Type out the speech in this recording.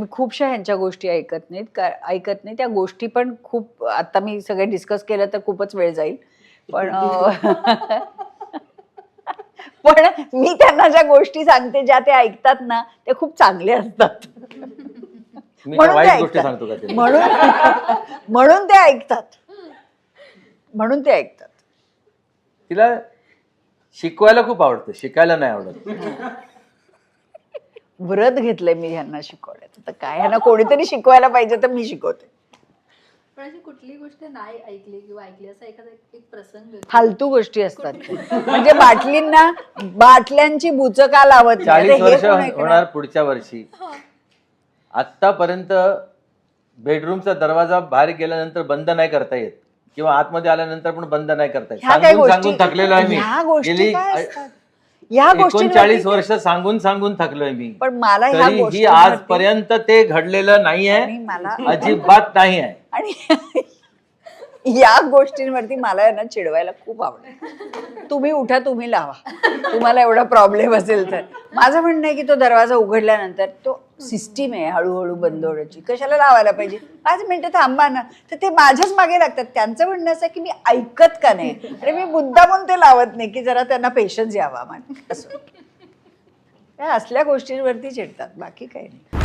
मी खूपशा ह्यांच्या गोष्टी ऐकत नाहीत. का ऐकत नाही. त्या गोष्टी पण खूप आता मी सगळे डिस्कस केलं तर खूपच वेळ जाईल. पण पण मी त्यांना ज्या गोष्टी सांगते ज्या ते ऐकतात ना ते खूप चांगले असतात. म्हणून ते गोष्टी ऐकतात. सांगतो का ते? म्हणून म्हणून ते ऐकतात. म्हणून ते ऐकतात. तिला शिकवायला खूप आवडतं. शिकायला नाही आवडत. व्रत घेतलंय मी ह्यांना शिकवण्याचं. तर काय ह्यांना कोणीतरी शिकवायला पाहिजे तर मी शिकवते. पण अशी कुठली गोष्ट नाही ऐकली किंवा ऐकली असा एखादा एक- एक प्रसंग की- फालतू गोष्टी असतात. म्हणजे बाटलींना बाटल्यांची बुचका लावत नाही. चाळीस आता हे वर्ष कोण ऐकणार? होणार पुढच्या वर्षी. आतापर्यंत बेडरूमचा दरवाजा बाहेर गेल्यानंतर बंद नाही करता येत. किंवा आतमध्ये आल्यानंतर पण बंद नाही करता येत. ह्या काय सांगून गोष्टी सांगून थकलेलो आहे मी. ह्या गोष्टी गेली काय असतात? गोष्टी एकोणचाळीस वर्ष सांगून सांगून थकलोय मी. पण मला ह्या गोष्टींवरती- आजपर्यंत ते घडलेलं नाहीये. आणि मला अजिबात नाही आहे आणि या गोष्टींवरती मला यांना चिडवायला खूप आवडेल तुम्ही उठा तुम्ही लावा. तुम्हाला एवढा प्रॉब्लेम असेल तर. माझं म्हणणं आहे की तो दरवाजा उघडल्यानंतर तो सिस्टीम आहे हळूहळू बंद होण्याची कशाला लावायला पाहिजे? पाच मिनिटं थांबा ना. तर ते माझ्याच मागे लागतात. त्यांचं म्हणणं असं की मी ऐकत का नाही? आणि मी मुद्दामून ते लावत नाही की जरा त्यांना पेशन्स यावा मान असं. त्या असल्या गोष्टींवरती चिडतात. बाकी काही नाही.